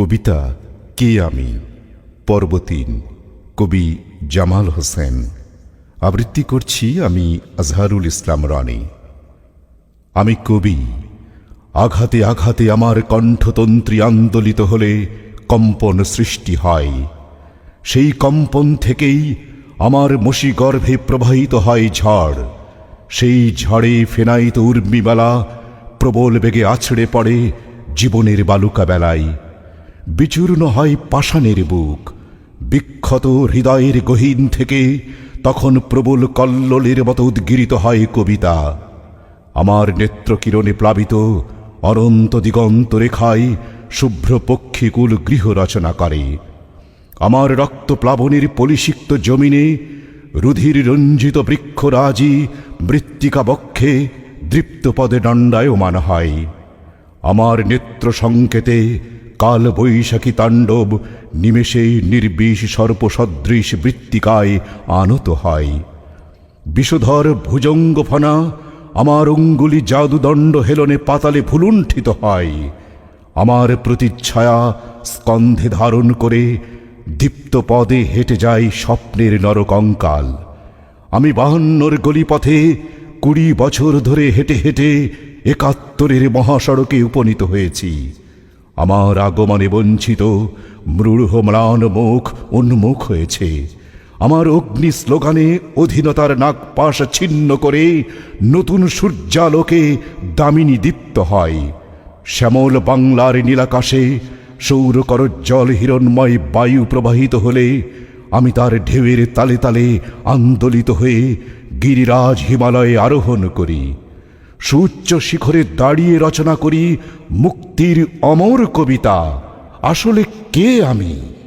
কবিতা কে আমি? পর্ব তিন কবি জামাল হোসেন। আবৃত্তি করছি আমি আজহারুল ইসলাম রানী। আমি কবি, আঘাতে আঘাতে আমার কণ্ঠতন্ত্রী আন্দোলিত হলে কম্পন সৃষ্টি হয়। সেই কম্পন থেকেই আমার মসি গর্ভে প্রবাহিত হয় ঝড়। সেই ঝড়ে ফেনাইত উর্মিবেলা প্রবল বেগে আছড়ে পড়ে জীবনের বালুকা বেলায় বিচূর্ণ হয় পাষাণের বুক। বিক্ষত হৃদয়ের গহীন থেকে তখন প্রবল কল্লোলের মতো উদ্গিরিত হয় কবিতা। আমার নেত্রকিরণে প্লাবিত অনন্ত দিগন্ত রেখায় শুভ্র পক্ষীকুল গৃহ রচনা করে। আমার রক্ত প্লাবনের পলিসিক্ত জমিনে রুধির রঞ্জিত বৃক্ষরাজি মৃত্তিকা বক্ষে দৃপ্ত পদে দণ্ডায়মান হয়। আমার নেত্র সংকেতে কাল বৈশাখী তাণ্ডব নিমেষে নির্বিষ সর্পসদৃশ বৃত্তিকায় আনত হয়। বিষধর ভুজঙ্গ ফনা আমার অঙ্গুলি জাদুদণ্ড হেলনে পাতালে ভুলুণ্ঠিত হয়। আমার প্রতিচ্ছায়া স্কন্ধে ধারণ করে দীপ্ত পদে হেঁটে যায় স্বপ্নের নরকঙ্কাল আমি বাহান্নর গলিপথে কুড়ি বছর ধরে হেঁটে হেঁটে একাত্তরের মহাসড়কে উপনীত হয়েছি। আমার আগমনে বঞ্চিত মৃড় ম্লান মুখ উন্মুখ হয়েছে। আমার অগ্নি স্লোগানে অধীনতার নাগপাশ ছিন্ন করে নতুন সূর্যালোকে দামিনী দীপ্ত হয়। শ্যামল বাংলার নীলাকাশে সৌর করজ্জল হিরণময় বায়ু প্রবাহিত হলে আমি তার ঢেউয়ের তালে তালে আন্দোলিত হয়ে গিরিরাজ হিমালয়ে আরোহণ করি। সুউচ্চ শিখরে দাঁড়িয়ে রচনা করি মুক্তির অমর কবিতা। আসলে কে আমি?